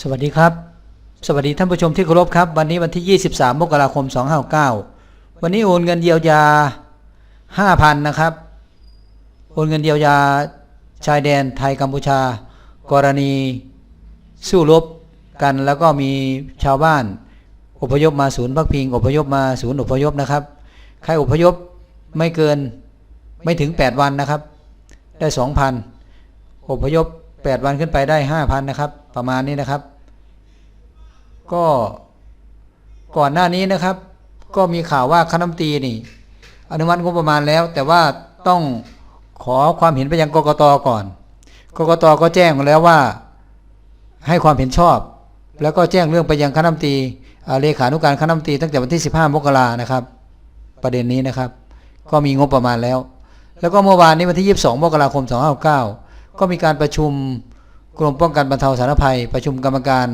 สวัสดีครับ สวัสดีท่านผู้ชมที่เคารพครับ วันนี้วันที่ 23 มกราคม 259 วันนี้โอนเงินเยียวยา 5,000 นะครับ โอนเงินเยียวยาชายแดนไทยกัมพูชา กรณีสู้รบกันแล้วก็มีชาวบ้าน อพยพมาศูนย์พักพิง อพยพมาศูนย์อพยพนะครับ ใครอพยพไม่เกินไม่ถึง 8 วันนะครับ ได้ 2,000 อพยพ 8 วันขึ้นไปได้ 5,000 นะครับ ประมาณนี้นะครับ ก็ก่อนหน้านี้นะครับ ก็มีข่าวว่าคณะรัฐมนตรีนี่ อนุมัติงบประมาณแล้ว แต่ว่าต้องขอความเห็นไปยังกกตก่อน กกตก็แจ้งมาแล้วว่าให้ความเห็นชอบ แล้วก็แจ้งเรื่องไปยังคณะรัฐมนตรีอ่าเลขานุการคณะรัฐมนตรีตั้งแต่วันที่ 15 มกรานะครับ ประเด็นนี้นะครับ ก็มีงบประมาณแล้ว แล้วก็เมื่อวานนี้วันที่ 22 มกราคม 2569 ก็มีการประชุมกรมป้องกันบรรเทาสาธารณภัย ประชุมกรรมการ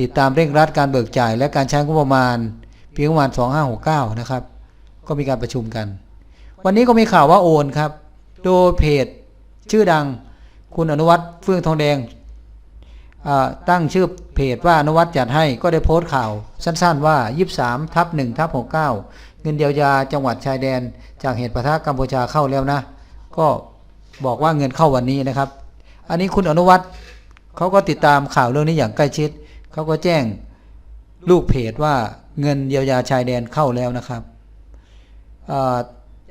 ติดตามเร่งรัดการเบิกจ่าย และการใช้งบประมาณปีงบประมาณ 2569 นะครับ ก็มีการประชุมกัน วันนี้ก็มีข่าวว่าโอนครับ โดยเพจชื่อดังคุณอนุวัฒน์เฟื่องทองแดงตั้งชื่อเพจว่าอนุวัฒน์จัดให้ก็ได้โพสต์ข่าวสั้นๆว่า 23ทับ1ทับ69 เงินเดียวยาจังหวัดชายแดน จากเหตุปะทะกัมพูชาเข้าแล้วนะ ก็บอกว่าเงินเข้าวันนี้นะครับ อันนี้คุณอนุวัฒน์เขาก็ติดตามข่าวเรื่องนี้อย่างใกล้ชิด เขาก็แจ้งลูกเพจว่าเงินเยียวยาชายแดนเข้าแล้วนะครับ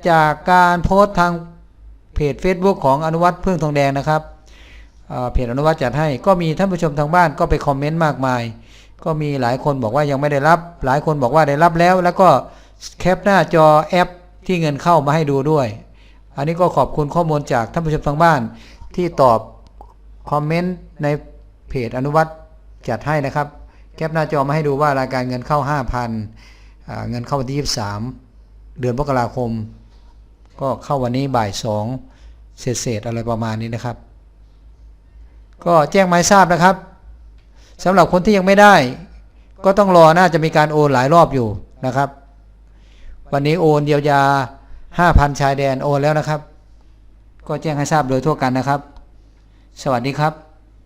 จากการโพสต์ทางเพจ Facebook ของอนุวัฒน์เพื่องทองแดงนะครับเพจอนุวัฒน์จัดให้ก็มีท่านผู้ชมทางบ้านก็ไปคอมเมนต์มากมาย ก็มีหลายคนบอกว่ายังไม่ได้รับ หลายคนบอกว่าได้รับแล้ว แล้วก็แคปหน้าจอแอปที่เงินเข้ามาให้ดูด้วย อันนี้ก็ขอบคุณข้อมูลจากท่านผู้ชมทางบ้านที่ตอบ คอมเมนต์ในเพจอนุวัตจัดให้นะครับ แคปหน้าจอมาให้ดูว่ารายการเงินเข้า 5,000 เงินเข้าวันที่ 23 เดือนมกราคม ก็เข้าวันนี้บ่าย 2 เศษๆอะไรประมาณนี้นะครับ ก็แจ้งหมายทราบนะครับสำหรับคนที่ยังไม่ได้ ก็ต้องรอน่าจะมีการโอนหลายรอบอยู่นะครับ วันนี้โอนเยียวยา 5,000 ชายแดนโอนแล้วนะครับ ก็แจ้งให้ทราบโดยทั่วกันนะครับ สวัสดีครับ